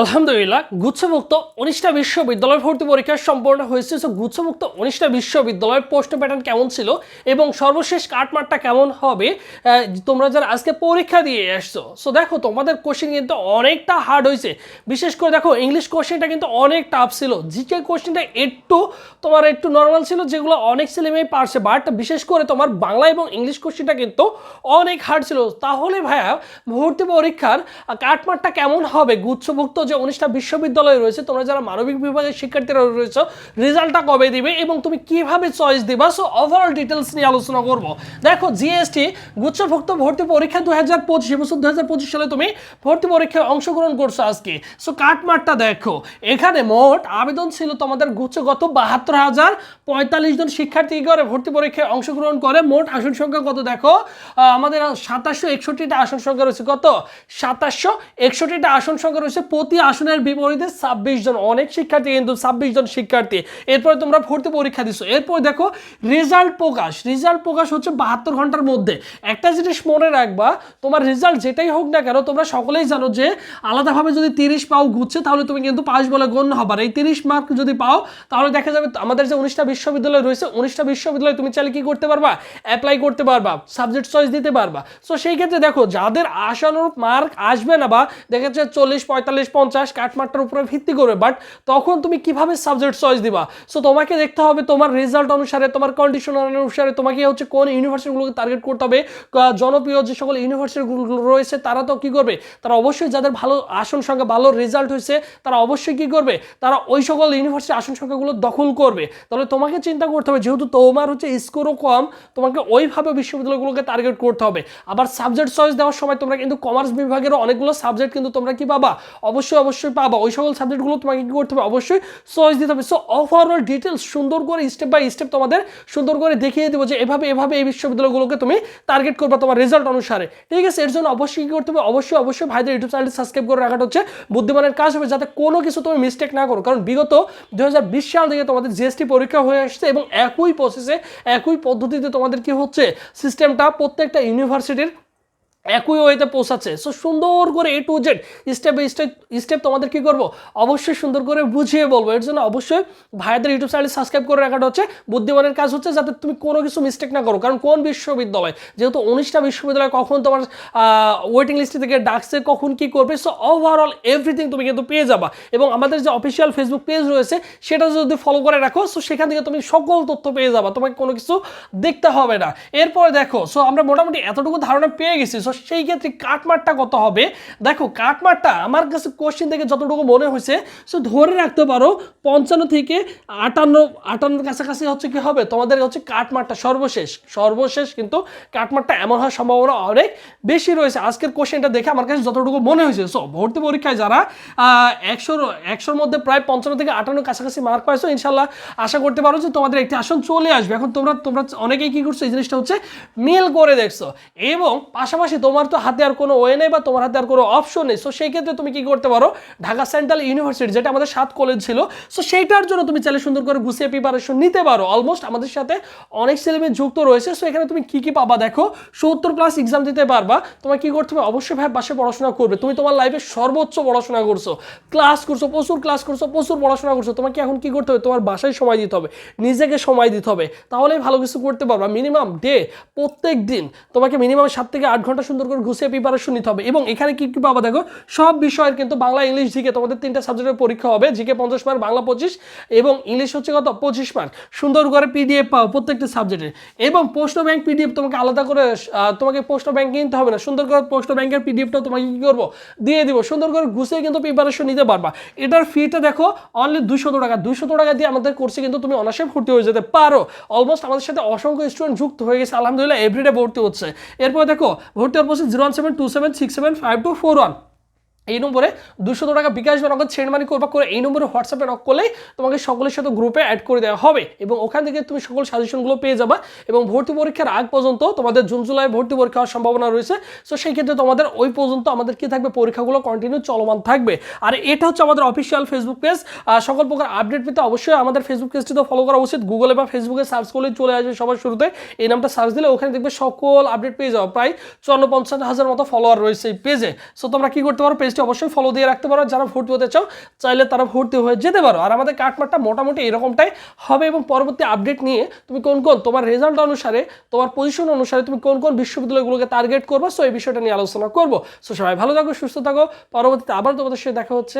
আলহামদুলিল্লাহ, গুচ্ছমুক্ত উনিশটা বিশ্ববিদ্যালয় ভর্তি পরীক্ষা সম্পন্ন হয়েছে। সো গুচ্ছমুক্ত উনিশটা বিশ্ববিদ্যালয়ের পোস্ট প্যাটার্ন কেমন ছিল এবং সর্বশেষ কাটমারটা কেমন হবে তোমরা যারা আজকে পরীক্ষা দিয়ে এসছো সো দেখো তোমাদের কোশ্চেন কিন্তু অনেকটা হার্ড হয়েছে। বিশেষ করে দেখো ইংলিশ কোশ্চেনটা কিন্তু অনেক টাফ ছিল। জিকে কোশ্চেনটা একটু তোমার একটু নর্মাল ছিল, যেগুলো অনেক ছেলেমেয়ে পারছে বাট বিশেষ করে তোমার বাংলা এবং ইংলিশ কোশ্চেনটা কিন্তু অনেক হার্ড ছিল। তাহলে ভাইয়া, ভর্তি পরীক্ষার কাটমারটা কেমন হবে গুচ্ছভুক্ত যে উনিশটা বিশ্ববিদ্যালয় রয়েছে, তোমরা যারা মানবিক বিভাগের শিক্ষার্থীরা রয়েছে, রেজাল্টটা কবে দিবে এবং তুমি কীভাবে চয়েস দিবা? সো ওভারঅল ডিটেলস নিয়ে আলোচনা করব। দেখো জিএসটি গুচ্ছভুক্ত ভর্তি পরীক্ষা দু হাজার পঁচিশ এবছর দু হাজার পঁচিশ সালে তুমি ভর্তি পরীক্ষায় অংশগ্রহণ করছ আজকে। সো কাটমারটা দেখো, এখানে মোট আবেদন ছিল তোমাদের গুচ্ছগত বাহাত্তর হাজার পঁয়তাল্লিশ জন শিক্ষার্থী করে ভর্তি পরীক্ষায় অংশগ্রহণ করে। মোট আসন সংখ্যা কত দেখো? আমাদের সাতাশশো একষট্টিটা আসন সংখ্যা রয়েছে। কত? সাতাশশো একষট্টিটা আসন সংখ্যা রয়েছে প্রতি আসনের বিপরীতে ছাব্বিশ জন অনেক শিক্ষার্থী, কিন্তু ছাব্বিশ জন শিক্ষার্থী। এরপরে তোমরা ভর্তি পরীক্ষা দিছো। এরপর দেখো, রেজাল্ট প্রকাশ। রেজাল্ট প্রকাশ হচ্ছে বাহাত্তর ঘণ্টার মধ্যে। একটা জিনিস মনে রাখবা, তোমার রেজাল্ট যেটাই হোক না কেন, তোমরা সকলেই জানো যে আলাদাভাবে যদি তিরিশ পাও ঘুরছে, তাহলে তুমি কিন্তু পাস বলে গণ্য হবার। এই তিরিশ মার্ক যদি পাও, তাহলে দেখা যাবে আমাদের যে উনিশটা বিশ্ববিদ্যালয় রয়েছে, উনিশটা বিশ্ববিদ্যালয় তুমি চাইলে কি করতে পারবা? অ্যাপ্লাই করতে পারবা সাবজেক্ট চয়েস দিতে পারবা। সো সেই ক্ষেত্রে দেখো, যাদের আশানুরূপ মার্ক আসবে না বা দেখা যাচ্ছে চল্লিশ, পঁয়তাল্লিশ পঞ্চাশ কাটমার্কটার উপরে ভিত্তি করবে বাট তখন তুমি কীভাবে সাবজেক্ট চয়েস দিবা? সো তোমাকে দেখতে হবে তোমার রেজাল্ট অনুসারে, তোমার কন্ডিশন অনুসারে তোমাকে হচ্ছে কোন ইউনিভার্সিটিগুলোকে টার্গেট করতে হবে। জনপ্রিয় যে সকল ইউনিভার্সিটিগুলো রয়েছে, তারা তো কি করবে? তারা অবশ্যই যাদের ভালো আসন সংখ্যা, ভালো রেজাল্ট হয়েছে, তারা অবশ্যই কি করবে? তারা ওই সকল ইউনিভার্সিটি আসন সংখ্যাগুলো দখল করবে। তাহলে তোমাকে চিন্তা করতে হবে, যেহেতু তোমার হচ্ছে স্কোরও কম, তোমাকে ওইভাবে বিশ্ববিদ্যালয়গুলোকে টার্গেট করতে হবে। আবার সাবজেক্ট চয়েস দেওয়ার সময় তোমরা কিন্তু কমার্স বিভাগেরও অনেকগুলো সাবজেক্ট কিন্তু তোমরা কি পাবা? অবশ্যই অবশ্যই অবশ্যই পাবা। ওই সকল সাবজেক্টগুলো তোমাকে কি করতে হবে? অবশ্যই চয়েস দিতে হবে। সো ওভারঅল ডিটেলস সুন্দর করে স্টেপ বাই স্টেপ তোমাদের সুন্দর করে দেখিয়ে দেবো যে এভাবে এভাবে এই বিশ্ববিদ্যালয়গুলোকে তুমি টার্গেট করবে তোমার রেজাল্ট অনুসারে। ঠিক আছে? এর জন্য অবশ্যই কি করতে হবে? অবশ্যই অবশ্যই ভাইদের ইউটিউব চ্যানেলটি সাবস্ক্রাইব করে রাখাটা হচ্ছে বুদ্ধিমানের কাজ হবে, যাতে কোনো কিছু তুমি মিস্টেক না করো। কারণ বিগত দুহাজার বিশ সাল থেকে তোমাদের জিএসটি পরীক্ষা হয়ে আসছে এবং একই প্রসেসে একই পদ্ধতিতে তোমাদের কি হচ্ছে? সিস্টেমটা প্রত্যেকটা ইউনিভার্সিটির একই ওয়েতে পৌঁছাচ্ছে। সো সুন্দর করে A to Z step by step step তোমাদের কি করব? অবশ্যই সুন্দর করে বুঝিয়ে বলব। এর জন্য অবশ্যই ভাইদের ইউটিউব চ্যানেল সাবস্ক্রাইব করে রাখাটা হচ্ছে বুদ্ধিমানের কাজ হচ্ছে যাতে তুমি কোনো কিছু মিস্টেক না করো। কারণ কোন বিশ্ববিদ্যালয়? যেহেতু উনিশটা বিশ্ববিদ্যালয় কখন তোমার ওয়েটিং লিস্ট থেকে ডাকছে, কখন কি করবে? সো ওভারঅল এভরিথিং তুমি কিন্তু পেয়ে যাবা। এবং আমাদের যে অফিসিয়াল ফেসবুক পেজ রয়েছে, সেটা যদি ফলো করে রাখো সো সেখান থেকে তুমি সকল তথ্য পেয়ে যাবা। তোমাকে কোনো কিছু দেখতে হবে না। এরপরে দেখো সো আমরা মোটামুটি এতটুকু ধারণা পেয়ে গেছি। সো সেই ক্ষেত্রে কাটমারটা কত হবে? দেখো, কাটমারটা আমার কাছে কোশ্চেন থেকে যতটুকু মনে হয়েছে সো ধরে রাখতে পারো, পঞ্চান্ন থেকে আটান্ন আটান্নর কাছাকাছি হচ্ছে কি হবে? তোমাদের হচ্ছে কাটমারটা সর্বশেষ সর্বশেষ কিন্তু কাটমারটা এমন হওয়ার সম্ভাবনা অনেক বেশি রয়েছে। আজকের কোশ্চেনটা দেখে আমার কাছে যতটুকু মনে হয়েছে সো ভর্তি পরীক্ষায় যারা একশোর একশোর মধ্যে প্রায় পঞ্চান্ন থেকে আটান্নর কাছাকাছি মার্ক পাইছো, ইনশাল্লাহ আশা করতে পারো যে তোমাদের একটি আসন চলে আসবে। এখন তোমরা তোমরা অনেকেই কি করছ? এই জিনিসটা হচ্ছে মেল করে দেখছ। এবং পাশাপাশি তোমার তো হাতে আর কোনো ওয়ে নেই বা তোমার হাতে আর কোনো অপশন নেই। সো সেই ক্ষেত্রে তুমি কি করতে পারো? ঢাকা সেন্ট্রাল ইউনিভার্সিটি যেটা আমাদের সাত কলেজ ছিল সো সেইটার জন্য তুমি চাইলে সুন্দর করে গুছিয়ে প্রিপারেশন নিতে পারো। অলমোস্ট আমাদের সাথে অনেক ছেলেমেয়ে যুক্ত রয়েছে সো এখানে তুমি কি কি পাবা দেখো? সত্তর প্লাস এক্সাম দিতে পারবা। তোমার কি করতে হবে? অবশ্যই ভাই বাসে পড়াশোনা করবে। তুমি তোমার লাইফে সর্বোচ্চ পড়াশোনা করছ। ক্লাস করছ, প্রচুর ক্লাস করছ, প্রচুর পড়াশোনা করছ। তোমাকে এখন কি করতে হবে? তোমার বাসায় সময় দিতে হবে। নিজেকে সময় দিতে হবে। তাহলেই ভালো কিছু করতে পারবা। মিনিমাম ডে প্রত্যেক দিন তোমাকে মিনিমাম সাত থেকে আট ঘণ্টা সুন্দর করে গুছিয়ে প্রিপারেশন নিতে হবে। এবং এখানে কি কি পাবা দেখো? সব বিষয়ের কিন্তু বাংলা, ইংলিশ জিকে তোমাদের তিনটা সাবজেক্টের পরীক্ষা হবে। জিকে পঞ্চাশ মার্ক বাংলা পঁচিশ এবং ইংলিশ হচ্ছে কত? পঁচিশ মার্ক সুন্দর করে পিডিএফ পাও প্রত্যেকটা সাবজেক্টের এবং পোস্ট ব্যাংক পিডিএফ তোমাকে আলাদা করে তোমাকে পোস্ট ব্যাংক কিনতে হবে না। সুন্দর করে পোস্ট ব্যাংকের পিডিএফটা তোমাকে কি করব? দিয়ে দিব। সুন্দর করে গুছিয়ে কিন্তু প্রিপারেশন নিতে পারবা। এটার ফিটা দেখো অনলি দুশত টাকা। দুশত টাকা দিয়ে আমাদের কোর্সে কিন্তু তুমি অনার্সে ভর্তি হয়ে যেতে পারো। অলমোস্ট আমাদের সাথে অসংখ্য স্টুডেন্ট যুক্ত হয়ে গেছে। আলহামদুলিল্লাহ এভরিডে ভর্তি হচ্ছে। এরপর দেখো, ভর্তি হওয়ার পর zero one seven two seven six seven five two four one এই নম্বরে দুশো টাকা বিকাশ বা নগদ সেন্ড মানি করবা করে এই নম্বরে হোয়াটসঅ্যাপে নক করলেই তোমাকে সকলের সাথে গ্রুপে অ্যাড করে দেওয়া হবে এবং ওখান থেকে তুমি সকল সাজেশনগুলো পেয়ে যাবা এবং ভর্তি পরীক্ষার আগ পর্যন্ত তোমাদের জুন জুলাই ভর্তি পরীক্ষা হওয়ার সম্ভাবনা রয়েছে। সো সেই ক্ষেত্রে তোমাদের ওই পর্যন্ত আমাদের কি থাকবে? পরীক্ষাগুলো কন্টিনিউ চলমান থাকবে। আর এটা হচ্ছে আমাদের অফিসিয়াল ফেসবুক পেজ সকল প্রকার আপডেট পেতে অবশ্যই আমাদের ফেসবুক পেজটি তো ফলো করা উচিত। গুগলে বা ফেসবুকে সার্চ করলে চলে আসবে সবার শুরুতে। এই নামটা সার্চ দিলে ওখানে দেখবে সকল আপডেট পেয়ে যাও প্রায় চুয়ান্ন পঞ্চান্ন হাজার মতো ফলোয়ার রয়েছে এই পেজে সো তোমরা কি করতে পারো? পেজ পেজটি অবশ্যই ফলো দিয়ে রাখতে পারো। যারা ভর্তি হতে চাও, চাইলে তারা ভর্তি হয়ে যেতে পারো। আর আমাদের কাটমারটা মোটামুটি এরকমটাই হবে এবং পরবর্তী আপডেট নিয়ে তুমি কোন কোন তোমার রেজাল্ট অনুসারে, তোমার পজিশন অনুসারে তুমি কোন কোন বিশ্ববিদ্যালয়গুলোকে টার্গেট করব। সো এই বিষয়টা নিয়ে আলোচনা করব। সো সবাই ভালো থাকো, সুস্থ থাকো। পরবর্তীতে আবার তোমাদের সাথে দেখা হচ্ছে।